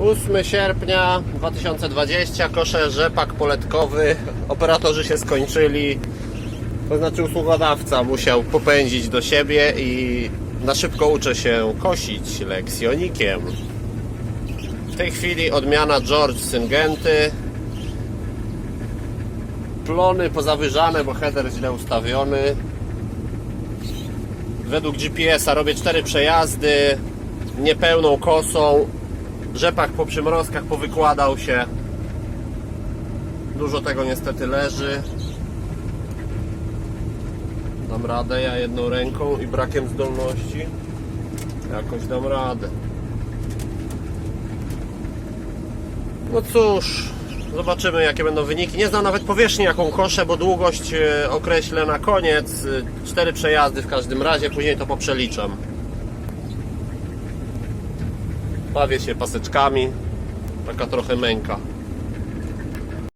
8 sierpnia 2020, kosze rzepak poletkowy. Operatorzy się skończyli. To znaczy usługodawca musiał popędzić do siebie i na szybko uczę się kosić leksjonikiem. W tej chwili odmiana George Syngenty. Plony pozawyżane, bo header źle ustawiony. Według GPS-a robię 4 przejazdy niepełną kosą. Rzepak po przymrozkach powykładał się. Dużo tego niestety leży. Dam radę ja jedną ręką i brakiem zdolności. Jakoś dam radę. No cóż, zobaczymy jakie będą wyniki. Nie znam nawet powierzchni jaką koszę, bo długość e, określę na koniec. E, Cztery przejazdy w każdym razie, później to poprzeliczam. Bawię się paseczkami. Taka trochę męka.